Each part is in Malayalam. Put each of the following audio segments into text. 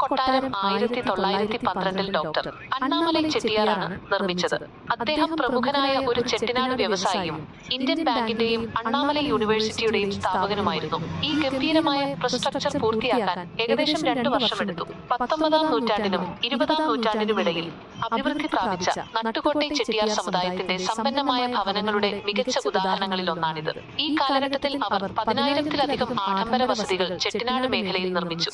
കൊട്ടാരം ആയിരത്തി തൊള്ളായിരത്തി പന്ത്രണ്ടിൽ ഡോക്ടർ അണ്ണാമലൈ ചെട്ടിയാറാണ് നിർമ്മിച്ചത്. അദ്ദേഹം പ്രമുഖനായ ഒരു ചെട്ടിനാട് വ്യവസായിയും ഇന്ത്യൻ ബാങ്കിന്റെയും അണ്ണാമലൈ യൂണിവേഴ്സിറ്റിയുടെയും സ്ഥാപകനുമായിരുന്നു. ഈ ഗംഭീരമായ ഇൻഫ്രാസ്ട്രക്ചർ പൂർത്തിയാക്കാൻ ഏകദേശം രണ്ടു വർഷമെടുത്തു. പത്തൊമ്പതാം നൂറ്റാണ്ടിനും ഇരുപതാം നൂറ്റാണ്ടിനുമിടയിൽ അഭിവൃദ്ധി പ്രാപിച്ച നട്ടുകോട്ടൈ ചെട്ടിയാർ സമുദായത്തിന്റെ സമ്പന്നമായ ഭവനങ്ങളുടെ മികച്ച ഉദാഹരണങ്ങളിൽ ഒന്നാണിത് ഈ കാലഘട്ടത്തിൽ അവർ പതിനായിരത്തിലധികം ആഡംബര വസതികൾ ചെട്ടിനാട് മേഖലയിൽ നിർമ്മിച്ചു.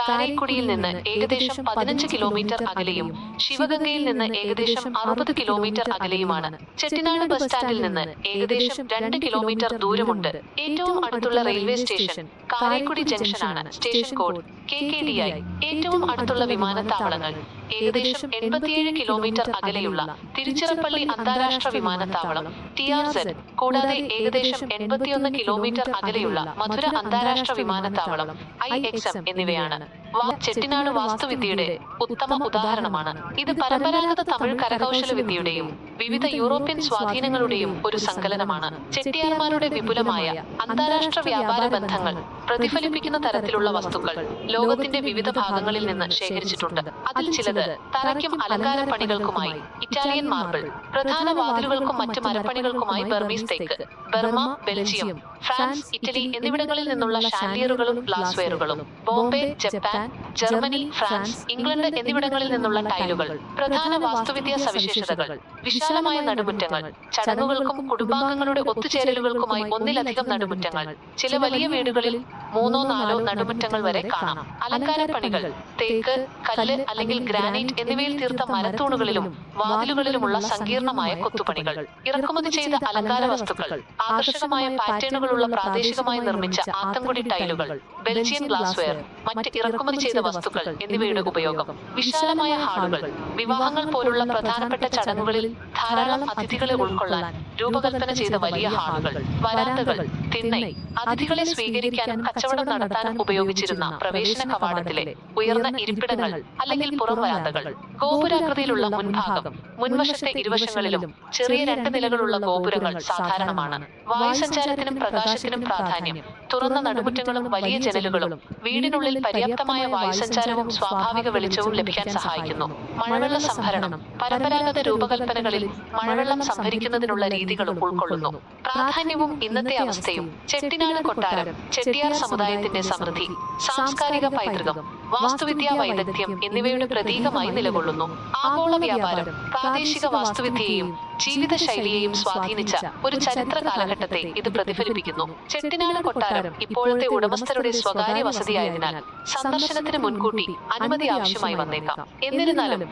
കാരേക്കുടിയിൽ നിന്ന് ഏകദേശം പതിനഞ്ച് കിലോമീറ്റർ അകലെയും ശിവഗംഗയിൽ നിന്ന് ഏകദേശം അറുപത് കിലോമീറ്റർ അകലെയുമാണ്. ചെട്ടിനാട് ബസ് സ്റ്റാൻഡിൽ നിന്ന് ഏകദേശം രണ്ട് കിലോമീറ്റർ ദൂരമുണ്ട്. ഏറ്റവും അടുത്തുള്ള railway station Karaikudi ജംഗ്ഷനാണ്. Station code K K D I. ഏറ്റവും അടുത്തുള്ള വിമാനത്താവളങ്ങൾ. ഏകദേശം എൺപത്തിയേഴ് കിലോമീറ്റർ അകലെയുള്ള തിരുച്ചിറപ്പള്ളി അന്താരാഷ്ട്ര വിമാനത്താവളം ടി ആർ സെഡ് കൂടാതെ ഏകദേശം എൺപത്തിയൊന്ന് കിലോമീറ്റർ അകലെയുള്ള മധുര അന്താരാഷ്ട്ര വിമാനത്താവളം ഐ എക്സ് എം എന്നിവയാണ്. ചെട്ടിനാട് വാസ്തുവിദ്യയുടെ ഉത്തമ ഉദാഹരണമാണ്. ഇത് പരമ്പരാഗത തമിഴ് കരകൗശല വിദ്യയുടെയും വിവിധ യൂറോപ്യൻ സ്വാധീനങ്ങളുടെയും ഒരു സങ്കലനമാണ് ചെട്ടിയാർമാരുടെ വിപുലമായ അന്താരാഷ്ട്ര വ്യാപാര ബന്ധങ്ങൾ പ്രതിഫലിപ്പിക്കുന്ന തരത്തിലുള്ള വസ്തുക്കൾ ലോകത്തിന്റെ വിവിധ ഭാഗങ്ങളിൽ നിന്ന് ശേഖരിച്ചിട്ടുണ്ട്. അതിൽ ചിലത് തറയ്ക്കും അലങ്കാര പണികൾക്കുമായി ഇറ്റാലിയൻ മാർബിൾ പ്രധാന വാതിലുകൾക്കും മറ്റ് മരപ്പണികൾക്കുമായി ബർമീസ് തേക്ക് ബർമ ബെൽജിയം ഫ്രാൻസ് ഇറ്റലി എന്നിവിടങ്ങളിൽ നിന്നുള്ള ഷാൻഡിയറുകളും ഗ്ലാസ്വെയറുകളും Bombay Japan Germany France England എന്നിവിടങ്ങളിൽ നിന്നുള്ള ടൈലുകൾ പ്രധാന വാസ്തുവിദ്യാ സവിശേഷതകൾ വിശാലമായ നടുമുറ്റങ്ങൾ ചടങ്ങുകൾക്കും കുടുംബാംഗങ്ങളുടെ ഒത്തുചേരലുകൾക്കുമായി ഒന്നിലധികം നടുമുറ്റങ്ങൾ ചില വലിയ വീടുകളിൽ മൂന്നോ നാലോ നടുമുറ്റങ്ങൾ വരെ കാണാം. അലങ്കാര പണികൾ തേക്ക് കല്ല് അല്ലെങ്കിൽ ഗ്രാനൈറ്റ് എന്നിവയിൽ തീർത്ത മരത്തൂണുകളിലും വാതിലുകളിലുമുള്ള സങ്കീർണമായ കൊത്തുപണികൾ ഇറക്കുമതി ചെയ്ത അലങ്കാര വസ്തുക്കൾ ആകർഷകമായ പാറ്റേണുകളുള്ള പ്രാദേശികമായി നിർമ്മിച്ച ആത്തൻകുടി ടൈലുകൾ ബെൽജിയൻ ഗ്ലാസ്വെയർ മറ്റ് ഇറക്കുമതി ചെയ്ത വസ്തുക്കൾ എന്നിവയുടെ ഉപയോഗം. വിശാലമായ ഹാളുകൾ വിവാഹങ്ങൾ പോലുള്ള പ്രധാനപ്പെട്ട ചടങ്ങുകളിൽ ധാരാളം അതിഥികളെ ഉൾക്കൊള്ളാൻ രൂപകൽപ്പന ചെയ്ത വലിയ ഹാളുകൾ വരാന്തകൾ തിണ്ണൈ അതിഥികളെ സ്വീകരിക്കാനും കച്ചവടം നടത്താനും ഉപയോഗിച്ചിരുന്ന പ്രവേശന കവാടത്തിലെ ഉയർന്ന ഇരിപ്പിടങ്ങൾ അല്ലെങ്കിൽ പുറം വരാന്തകൾ ഗോപുരാകൃതിയിലുള്ള മുൻഭാഗം മുൻവശത്തെ ഇരുവശങ്ങളിലും ചെറിയ രണ്ട് നിലകളുള്ള ഗോപുരങ്ങൾ സാധാരണമാണ്. വായുസഞ്ചാരത്തിനും പ്രകാശത്തിനും പ്രാധാന്യം. തുറന്ന നടുമുറ്റങ്ങളും വലിയ ജനലുകളും വീടിനുള്ളിൽ പര്യാപ്തമായ വായുസഞ്ചാരവും സ്വാഭാവിക വെളിച്ചവും ലഭിക്കാൻ സഹായിക്കുന്നു. മഴവെള്ള സംഭരണം പരമ്പരാഗത രൂപകൽപ്പനകളിൽ മഴവെള്ളം സംഭരിക്കുന്നതിനുള്ള രീതികളും ഉൾക്കൊള്ളുന്നു. പ്രാധാന്യവും ഇന്നത്തെ അവസ്ഥയും ചെട്ടിനാട് കൊട്ടാരം ചെട്ടിയാർ സമുദായത്തിന്റെ സമൃദ്ധി സാംസ്കാരിക പൈതൃകം വാസ്തുവിദ്യാ വൈദഗ്ധ്യം എന്നിവയുടെ പ്രതീകമായി നിലകൊള്ളുന്നു. ആഗോള വ്യാപാരം പ്രാദേശിക വാസ്തുവിദ്യയെയും ജീവിതശൈലിയെയും സ്വാധീനിച്ച ഒരു ചരിത്ര കാലഘട്ടത്തെ ഇത് പ്രതിഫലിപ്പിക്കുന്നു. ചെട്ടിനാട് കൊട്ടാരം ഇപ്പോഴത്തെ ഉടമസ്ഥരുടെ സ്വകാര്യ വസതിയായതിനാൽ സന്ദർശനത്തിന് മുൻകൂട്ടി അനുമതി ആവശ്യമായി വന്നേക്കാം. എന്നിരുന്നാലും